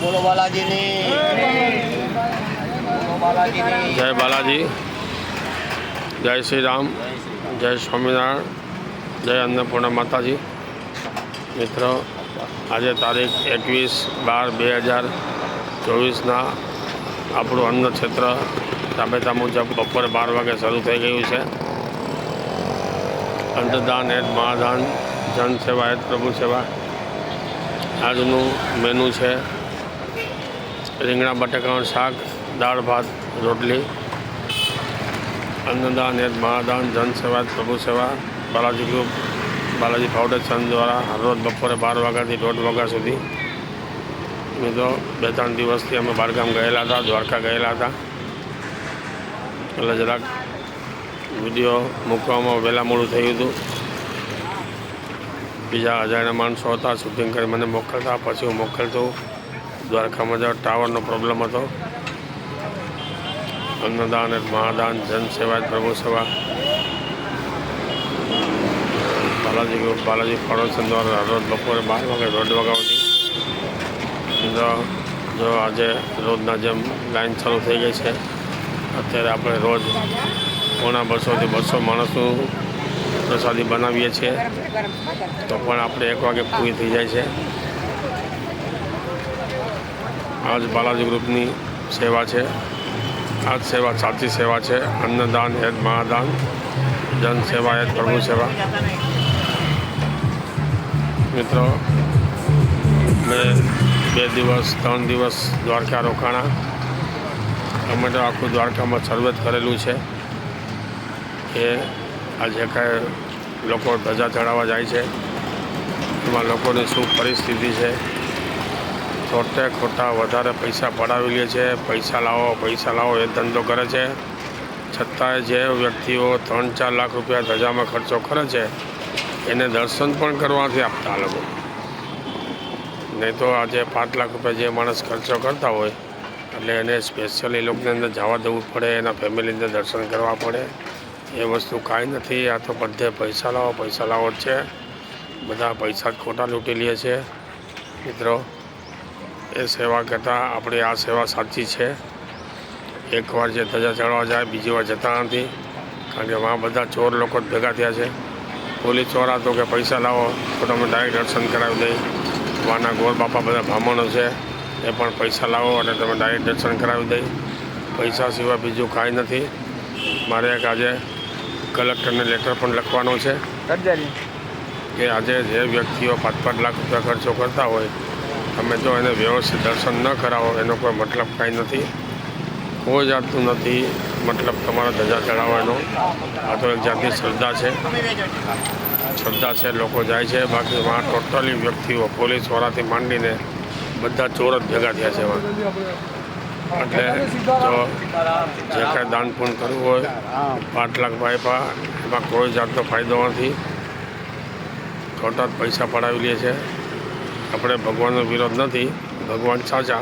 બોલો બાલાજીની. બોલો બાલાજીની. જય બાલાજી. જય શ્રી રામ જય સ્વામિનારાયણ. જય અન્નપૂર્ણા માતાજી. મિત્રો, આજે તારીખ એકવીસ બાર બે હજાર ચોવીસના આપણું અન્ન ક્ષેત્ર રાબેતા મુજબ બપોરે બાર વાગે શરૂ થઈ ગયું છે. અંતદાન હેત મહાદાન, જન સેવા હેત પ્રભુ સેવા. આજનું મેનુ છે રીંગણા બટાકાનું શાક, દાળ, ભાત, રોટલી, અન્નદાન હેત મહાદાન જન સેવા પ્રભુ સેવા, બાલાજી ગ્રુપ, બાલાજી ફાઉન્ડેશન દ્વારા રોજ બપોરે બાર વાગ્યાથી દોઢ વાગ્યા સુધી. મિત્રો, બે ત્રણ દિવસથી અમે બહારગામ ગયેલા હતા, દ્વારકા ગયેલા હતા. એટલે જરાક વીડિયો મૂકવામાં વહેલા મોડું થયું હતું. બીજા અજાણ્યા માણસો હતા, શૂટિંગ કરી મને મોકલતા, પછી હું મોકલતો. દ્વારકામાં જવા ટાવરનો પ્રોબ્લેમ હતો. અન્નદાન અને મહાદાન, જન સેવા પ્રભુ સેવા. બાલાજી બાલાજી ફાઉન્ડેશન દ્વારા રોજ બપોરે બાર વાગે દોઢ વાગ્યા જો આજે રોજના જેમ લાઈન ચાલુ થઈ ગઈ છે, અત્યારે આપણે રોજ પોણા બસોથી બસો માણસનું પ્રસાદી બનાવીએ છીએ. તો પણ આપણે એક વાગે પૂરી થઈ જાય છે. આજ બાલાજી ગ્રુપની સેવા છે. આ જ સેવા, સાચી સેવા છે. અન્નદાન હેત મહાદાન. જન સેવા હેત પ્રભુ સેવા. મિત્રો, મેં બે દિવસ, ત્રણ દિવસ દ્વારકા રોકાણા. અમે તો આખું દ્વારકામાં સર્વેત કરેલું છે એ આજે કાંઈ લોકો ધજા ચડાવવા જાય છે, એમાં લોકોની શું પરિસ્થિતિ છે ખોટે ખોટા વધારે પૈસા પડાવી લે છે. પૈસા લાવો પૈસા લાવો એ ધંધો કરે છે. છતાંય જે વ્યક્તિઓ ત્રણ ચાર લાખ રૂપિયા ધજામાં ખર્ચો કરે છે, એને દર્શન પણ કરવાથી આપતા લોકો. નહીં તો આજે પાંચ લાખ રૂપિયા જે માણસ ખર્ચો કરતા હોય, એટલે એને સ્પેશિયલી લોકોની અંદર જવા દેવું પડે, એના ફેમિલી અંદર દર્શન કરવા પડે. એ વસ્તુ કાંઈ નથી, આ તો બધે પૈસા લાવો પૈસા લાવો જ છે. બધા પૈસા ખોટા લૂંટી લે છે. મિત્રો એ સેવા કરતાં આપણી આ સેવા સાચી છે. એકવાર જે ધજા ચડવા જાય બીજી વાર જતા નથી. કારણ કે વાં બધા ચોર લોકો જ ભેગા થયા છે. પોલીસ ચોરા તો કે પૈસા લાવો તો તમે ડાયરેક્ટ દર્શન કરાવી દઈ વાના ગોર બાપા બધા બ્રાહ્મણો છે એ પણ પૈસા લાવો અને તમે ડાયરેક્ટ દર્શન કરાવી દઈ પૈસા સિવાય બીજું કાંઈ નથી. મારે એક આજે કલેક્ટરને લેટર પણ લખવાનો છે કે આજે જે વ્યક્તિઓ પાંચ પાંચ લાખ રૂપિયા ખર્ચો કરતા હોય તમે જો એને વ્યવસ્થિત દર્શન ન કરાવો, એનો કોઈ મતલબ કાંઈ નથી. કોઈ જાતનું નથી, મતલબ તમારા ધજા ચડાવવાનો. આ તો એક જાતની શ્રદ્ધા છે. શ્રદ્ધા છે, લોકો જાય છે. બાકી એમાં ટોટલી વ્યક્તિઓ પોલીસવાળાથી માંડીને બધા ચોર જ ભેગા થયા છે એમાં. એટલે જો જે કાંઈ દાન પૂર્ણ કરવું હોય, પાંચ લાખ પાઇપા એમાં કોઈ જાતનો ફાયદો નથી. ખોટા જ પૈસા પડાવી લે છે. આપણે ભગવાનનો વિરોધ નથી ભગવાન સાચા.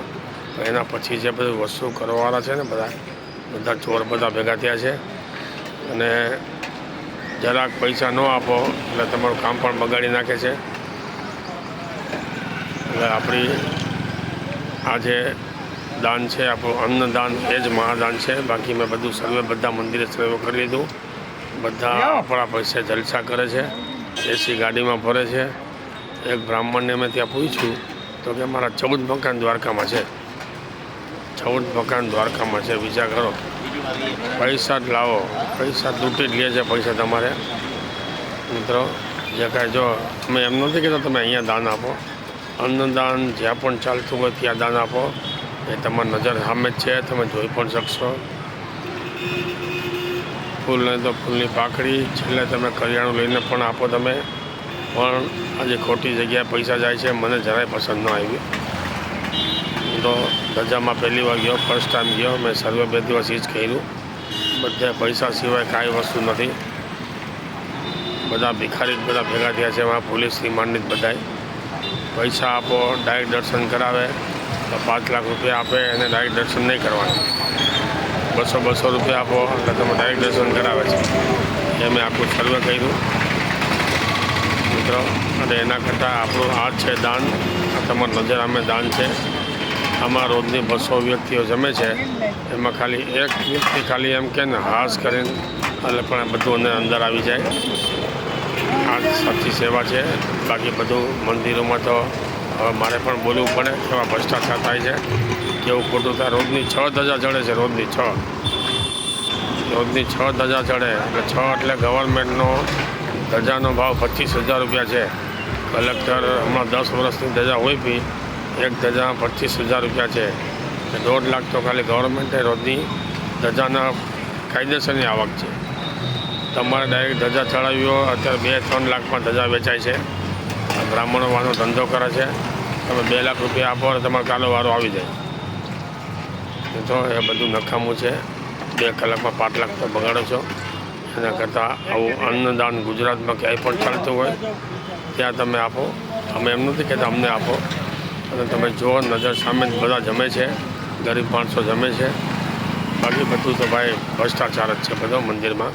પણ એના પછી જે બધું વસ્તુ કરવાવાળા છે ને બધા બધા ચોર બધા ભેગા થયા છે. અને જરાક પૈસા ન આપો એટલે તમારું કામ પણ બગાડી નાખે છે. એટલે આપણી આ જે દાન છે આપણું અન્નદાન એ જ મહાદાન છે. બાકી મેં બધું સર્વે બધા મંદિરે સર્વે કરી લીધું. બધા આપણા પૈસા જલસા કરે છે. એસી ગાડીમાં ફરે છે. એક બ્રાહ્મણને અમે ત્યાં પૂછ્યું, તો કે મારા ચૌદ મકાન દ્વારકામાં છે. ચૌદ મકાન દ્વારકામાં છે. વિચાર કરો. પૈસા જ લાવો. પૈસા લૂંટી જ લે છે પૈસા તમારે. મિત્રો, જે કાંઈ જો, અમે એમ નથી કહેતા તમે અહીંયા દાન આપો. અન્નદાન જ્યાં પણ ચાલતું હોય ત્યાં દાન આપો. એ તમારી નજર સામે જ છે. તમે જોઈ પણ શકશો. ફૂલ નહીં તો ફૂલની પાકડી છેલ્લે તમે કરિયાણું લઈને પણ આપો તમે. પણ આજે ખોટી જગ્યાએ પૈસા જાય છે, મને જરાય પસંદ ન આવ્યું તો ધજામાં પહેલી વાર ગયો ફર્સ્ટ ટાઈમ ગયો, મેં સર્વે બે દિવસ એ જ કર્યું. બધા પૈસા સિવાય કાંઈ વસ્તુ નથી. બધા ભિખારી જ બધા ભેગા થયા છે, એમાં પોલીસ માંડી જ બધાય. પૈસા આપો, ડાયરેક્ટ દર્શન કરાવે, તો પાંચ લાખ રૂપિયા આપે, એને ડાયરેક્ટ દર્શન નહીં કરવાના. બસો બસો રૂપિયા આપો એટલે તમે ડાયરેક્ટ દર્શન કરાવે છે. એ મેં આખું સર્વે કર્યું. મિત્રો. અને એના કરતાં આપણું આ છે દાન. આ તમારી નજર અમે દાન છે. આમાં રોજની બસો વ્યક્તિઓ જમે છે. એમાં ખાલી એક વ્યક્તિ ખાલી એમ કે ને હાશ કરીને એટલે પણ બધું અંદર અંદર આવી જાય. આ સાચી સેવા છે. બાકી બધું મંદિરોમાં તો હવે મારે પણ બોલવું પડે. કેવા ભ્રષ્ટાચાર થાય છે. કેવું ખોટું થાય? રોજની છ ધજા ચડે છે, રોજની છ. રોજની છ ધજા ચડે. એટલે છ એટલે ગવર્મેન્ટનો ધજાનો ભાવ પચીસ હજાર રૂપિયા છે. કલેક્ટર હમણાં દસ વર્ષની ધજા હોય બી, એક ધજા પચીસ હજાર રૂપિયા છે. દોઢ લાખ તો ખાલી ગવર્મેન્ટે રોજની ધજાના કાયદેસરની આવક છે. તમારે ડાયરેક્ટ ધજા ચડાવી હોય અત્યારે બે ત્રણ લાખમાં ધજા વેચાય છે. બ્રાહ્મણો વાનો ધંધો કરે છે. તમે બે લાખ રૂપિયા આપો એટલે તમારો કાલો વારો આવી જાય. તો એ બધું નખામું છે. બે કલાકમાં પાંચ લાખ તો બગાડો છો. એના કરતાં આવું અન્નદાન ગુજરાતમાં ક્યાંય પણ ચાલતું હોય, ત્યાં તમે આપો. અમે એમ નથી કહેતા, અમને આપો. અને તમે જુઓ, નજર સામે બધા જમે છે. ગરીબ માણસો જમે છે. બાકી બધું તો ભાઈ ભ્રષ્ટાચાર જ છે બધો મંદિરમાં.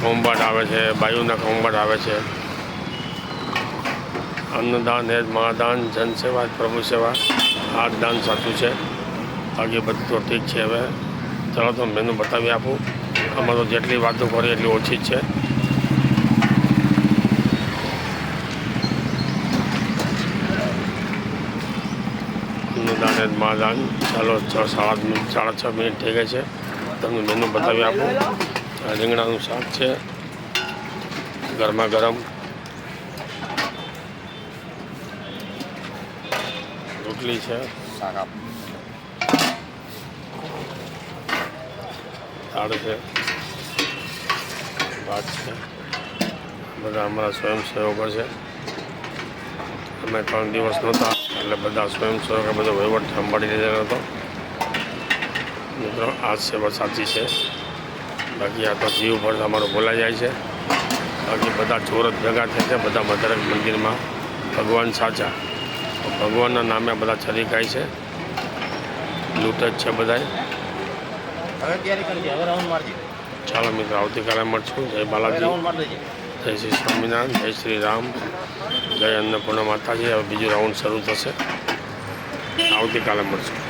કૌંબાટ આવે છે, બાયુના કૌંબાટ આવે છે. અન્નદાન એ જ મહાદાન, જનસેવા પ્રભુ સેવા. આ દાન સાચું છે. બાકી બધું તો ઠીક છે હવે. ચાલો તો મેનુ બતાવી આપું. આમાં તો જેટલી વાતો કરી એટલી ઓછી જ છે. અન્નદાન માદાન ચાલો છ સાડા મિનિટ સાડા છ મિનિટ થઈ ગઈ છે. તમને મેનુ બતાવી આપું. રીંગણાનું શાક છે. ગરમા ગરમ. રોટલી છે. શાક દાળ છે. ભાત છે. બધા અમારા સ્વયંસેવકો છે. અમે ત્રણ દિવસ નહોતા, એટલે બધા સ્વયંસેવકો બધો વહીવટ સંભાળી લીધેલો હતો. મિત્રો આ સેવા સાચી છે. બાકી આ તો જીવ પર અમારું બોલાઈ જાય છે. બાકી બધા ચોરત ભેગા થાય છે, બધા મધરક મંદિરમાં. ભગવાન સાચા. ભગવાનના નામે બધા છરી ખાય છે. લૂંટ જ છે બધાય. ચાલો મિત્રો આવતીકાલે મળશું. જય બાલાજી. જય શ્રી સ્વામિનારાયણ જય શ્રી રામ. જય અન્નપૂર્ણા માતાજી. હવે બીજું રાઉન્ડ શરૂ થશે. આવતીકાલે મળશું.